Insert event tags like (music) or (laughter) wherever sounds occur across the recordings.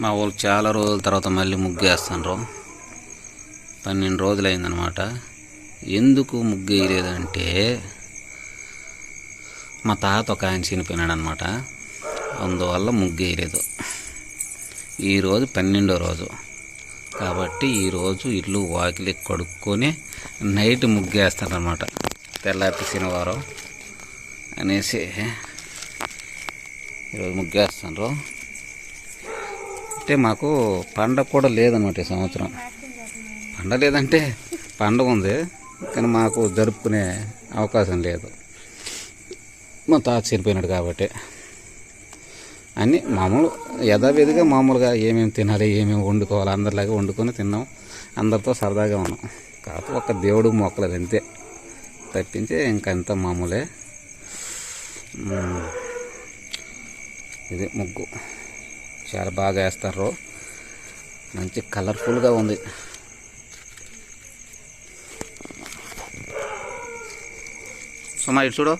మా వాళ్ళు చాలా రోజుల తర్వాత మళ్ళీ ముగ్గు పన్నెండు రోజులు అయిందనమాట ఎందుకు ముగ్గు వేయలేదంటే మా తాత ఒక ఆయన చనిపోయినాడనమాట అందువల్ల ముగ్గు వేయలేదు ఈరోజు పన్నెండో రోజు. కాబట్టి ఈరోజు ఇల్లు వాకిలి కడుక్కొని నైట్ ముగ్గు వేస్తారనమాట తెల్లారి శనివారం అనేసి ఈరోజు ముగ్గు అంటే మాకు పండగ కూడా లేదనమాట ఈ సంవత్సరం. పండగ లేదంటే పండగ ఉంది కానీ మాకు జరుపుకునే అవకాశం లేదు. మా తాత చనిపోయినాడు కాబట్టి. అన్నీ మామూలు యథావిధిగా మామూలుగా ఏమేమి తినాలి ఏమేమి వండుకోవాలి అందరిలాగా వండుకొని తిన్నాం. అందరితో సరదాగా ఉన్నాం. కాకపోతే ఒక దేవుడు మొక్కలేదు అంతే. తప్పించి ఇంకంత మామూలే. ఇది ముగ్గు. చాలా బాగా వేస్తారు. మంచి కలర్ఫుల్గా ఉంది. సుమా ఇటు చూడు.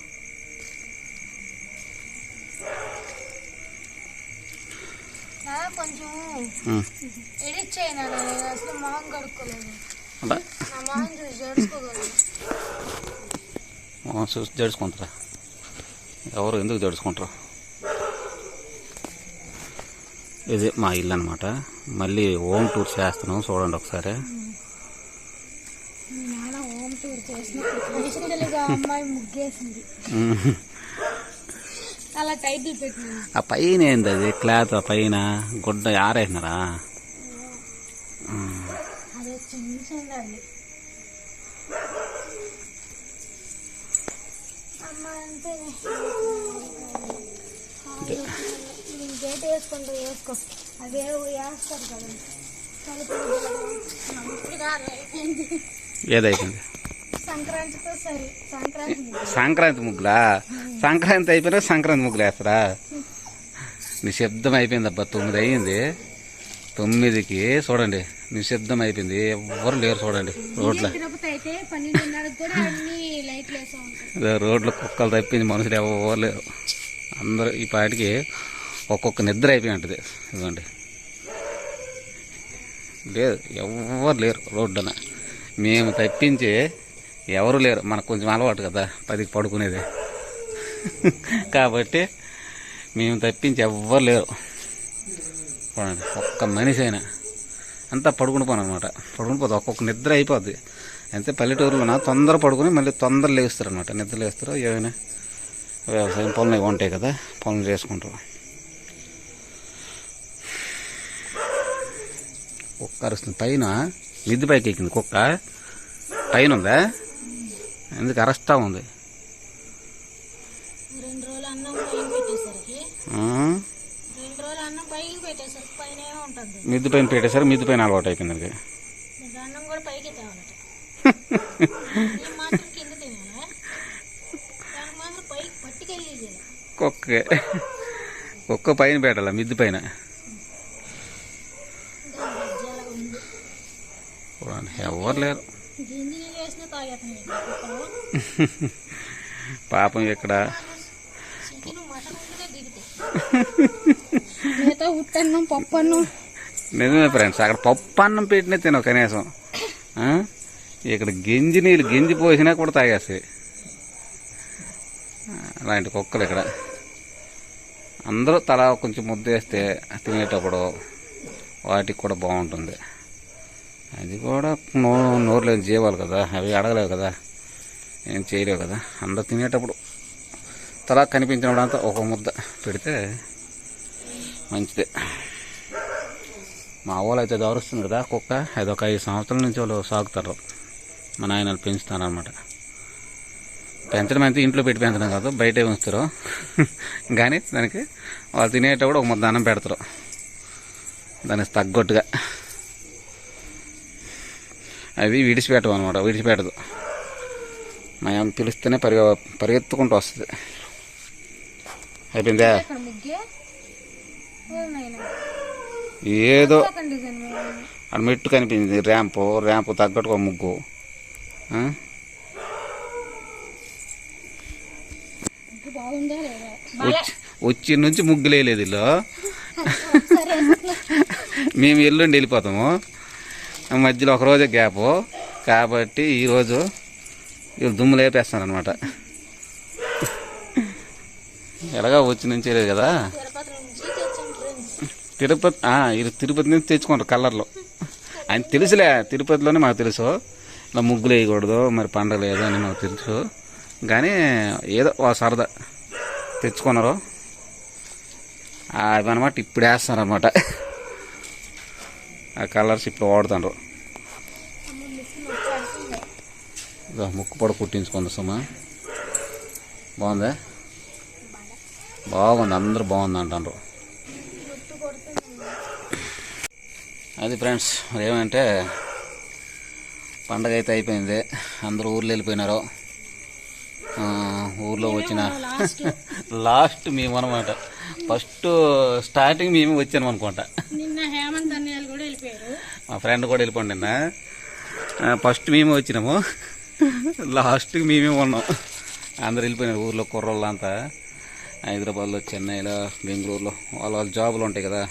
చూసి జడుచుకుంటారా? ఎవరు ఎందుకు జడుచుకుంటారు? ఇది మా ఇల్లు అనమాట మళ్ళీ హోమ్ టూర్ చేస్తున్నాం చూడండి ఒకసారి. ఆ పైన ఏంది అది? క్లాత్ ఆ పైన? గుడ్డ ఆరేసినారా? గేట్ వేసుకుంటూ వేసుకో. అదే వేస్తారు కదా. ఏదైపోయింది సంక్రాంతితో సరే సంక్రాంతి ముగ్గు. సంక్రాంతి ముగ్గులా? సంక్రాంతి అయిపోయినా సంక్రాంతి ముగ్గులు వేస్తారా? నిశ్శబ్దం అయిపోయింది అబ్బా తొమ్మిది అయ్యింది. తొమ్మిదికి చూడండి నిశ్శబ్దం అయిపోయింది ఎవ్వరు లేరు చూడండి రోడ్ల. రోడ్ల కుక్కలు తప్పింది మనుషులు ఎవరు లేరు. అందరూ ఈ పాటికి ఒక్కొక్క నిద్ర అయిపోయి ఉంటుంది. ఇదిగోండి. లేదు ఎవరు లేరు రోడ్డున. మేము తప్పించి ఎవరు లేరు. మనకు కొంచెం అలవాటు కదా పదికి పడుకునేది. కాబట్టి మేము తప్పించి ఎవ్వరు లేరు. చూడండి ఒక్క మనిషి అయినా. అంతా పడుకుని పోను అనమాట పడుకుని పోతుంది ఒక్కొక్క నిద్ర అయిపోద్ది. అంతే పల్లెటూరులోన తొందర పడుకుని మళ్ళీ తొందర లేస్తారు అనమాట నిద్ర లేస్తారు ఏమైనా వ్యవసాయం పనులు ఉంటాయి కదా పనులు చేసుకుంటారు. కుక్క అరుస్తుంది. పైన మిద్ది పైకి ఎక్కింది కుక్క. పైన ఉందా? ఎందుకు అరస్తా ఉంది? మిద్ది పైన పెట్టేసరికి మిద్ది పైన అలవాటు అయిపోయింది (laughs) పట్టుకెళ్ళి కుక్క. కుక్క పైన పెట్టాల? మిద్ది పైన అలా ఉంది చూడండి ఎవరు లేరు. (laughs) పాపం ఇక్కడ. ఉట్టన్నం పప్పు అన్నం నిజమే ఫ్రెండ్స్ అక్కడ పప్పు అన్నం పెట్టినా తినవు కనీసం? ఇక్కడ గింజి నీళ్ళు గింజి పోసినా కూడా తాగేస్తాయి. అలాంటి కుక్కలు ఇక్కడ. అందరూ తలా కొంచెం ముద్ద వేస్తే తినేటప్పుడు వాటికి కూడా బాగుంటుంది. అది కూడా నో నోరు లేని జీవాలు కదా. అవి అడగలేవు కదా. ఏం చేయలేవు కదా. అందరు తినేటప్పుడు తలా కనిపించినప్పుడు అంతా ఒక ముద్ద పెడితే మంచిదే. మా వాళ్ళు అయితే దవరుస్తుంది కదా కుక్క. అది ఒక ఐదు సంవత్సరాల నుంచి వాళ్ళు సాగుతారు. మా నాయన పెంచుతారనమాట పెంచడం అయితే ఇంట్లో పెట్టి పెంచడం కాదు బయటే ఉంచుతారు. కానీ దానికి వాళ్ళు తినేటప్పుడు ఒక ముద్ద అన్నం పెడతారు. దానికి తగ్గట్టుగా. అవి విడిచిపెట్టవు అనమాట విడిచిపెట్టదు. మా అమ్మ పిలిస్తేనే పరిగె పరిగెత్తుకుంటూ వస్తుంది. అయిపోయిందా? ఏదో అక్కడ మెట్టు కనిపించింది ర్యాంపు ర్యాంపు తగ్గట్టు ఒక ముగ్గు. వచ్చి వచ్చి నుంచి ముగ్గులేదు ఇల్లు. మేము ఎల్లుండి వెళ్ళిపోతాము. మధ్యలో ఒక రోజే గ్యాప్. కాబట్టి ఈరోజు వీళ్ళు దుమ్ము లేపేస్తాను అనమాట ఎలాగా వచ్చి నుంచి లేదు కదా. తిరుపతి తిరుపతి ఇది తిరుపతి నుంచి తెచ్చుకుంటారు కలర్లో. ఆయన తెలుసులే తిరుపతిలోనే మాకు తెలుసు. ఇలా ముగ్గులు వేయకూడదు మరి పండగ లేదు అని మాకు తెలుసు. కానీ ఏదో ఒక సరదా తెచ్చుకున్నారు. అవి అనమాట ఇప్పుడు వేస్తారనమాట ఆ కలర్స్ ఇప్పుడు వాడుతున్నారు ఇదో ముక్కు పొడ కుట్టించుకుంది సుమా. బాగుందా? బాగుంది అందరూ బాగుంది అంటారు అది ఫ్రెండ్స్ ఏమంటే పండగ అయితే అయిపోయింది. అందరూ ఊర్లో వెళ్ళిపోయినారు. ఊర్లో వచ్చిన లాస్ట్. మేము అనమాట ఫస్ట్ స్టార్టింగ్ మేము వచ్చాను అనుకుంటా మా ఫ్రెండ్ కూడా వెళ్ళిపోండి నిన్న. ఫస్ట్ మేమే వచ్చినాము. లాస్ట్కి మేమే ఉన్నాం. అందరు వెళ్ళిపోయినారు ఊర్లో కుర్రోళ్ళు అంతా హైదరాబాద్లో చెన్నైలో బెంగళూరులో. వాళ్ళ వాళ్ళ జాబులు ఉంటాయి కదా.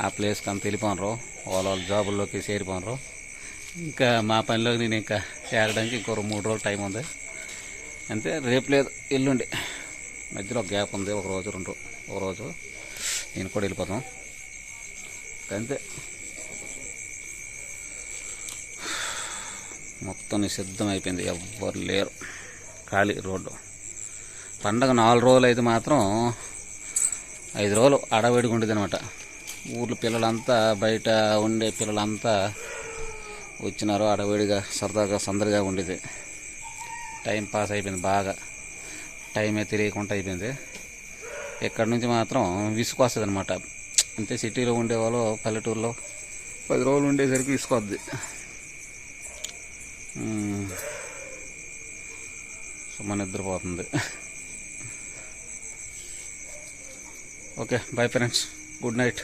ఆ ప్లేస్కి అంత వెళ్ళిపోనరు వాళ్ళ వాళ్ళ జాబుల్లోకి చేరిపోనరు ఇంకా మా పనిలోకి నేను ఇంకా చేరడానికి ఇంకో మూడు రోజులు టైం ఉంది. అంతే రేపు లేదు ఎల్లుండి. మధ్యలో ఒక గ్యాప్ ఉంది ఒక రోజు రెండు ఒక రోజు. నేను కూడా వెళ్ళిపోతాం. అంతే. మొత్తం నిశ్శబ్దం అయిపోయింది. ఎవ్వరు లేరు. ఖాళీ రోడ్డు. పండగ నాలుగు రోజులు అయితే మాత్రం ఐదు రోజులు అడవిడిగా ఉండేది అనమాట ఊర్లో పిల్లలంతా బయట ఉండే పిల్లలంతా వచ్చినారు. అడవిడిగా సరదాగా సందడిగా ఉండేది. టైం పాస్ అయిపోయింది బాగా. టైమే తెలియకుండా అయిపోయింది. ఇక్కడి నుంచి మాత్రం విసుగు వస్తుంది అనమాట అంతే సిటీలో ఉండేవాళ్ళు పల్లెటూరులో పది రోజులు ఉండేసరికి విసుకొద్ది. సుమ నిద్రపోతుంది. Okay bye friends. Good night.